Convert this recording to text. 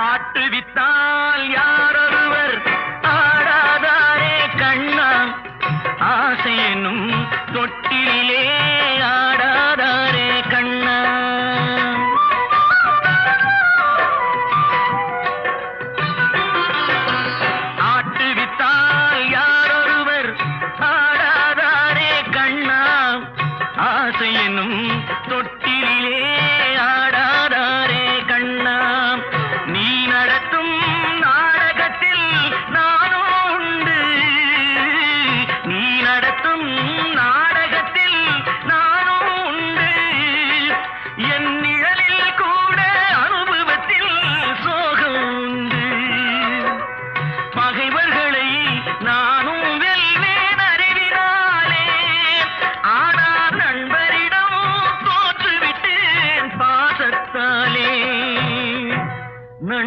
ஆட்டு வித்தால் யாரொருவர் ஆடாதாரே கண்ணா ஆசை எனும் தொட்டிலே ஆடாதாரே கண்ணா ஆட்டு வித்தால் யாரொருவர் ஆடாதாரே கண்ணா ஆசை எனும் தொட்டிலே நடத்தும் நாடகத்தில் நானும் உண்டு. என் நிழல்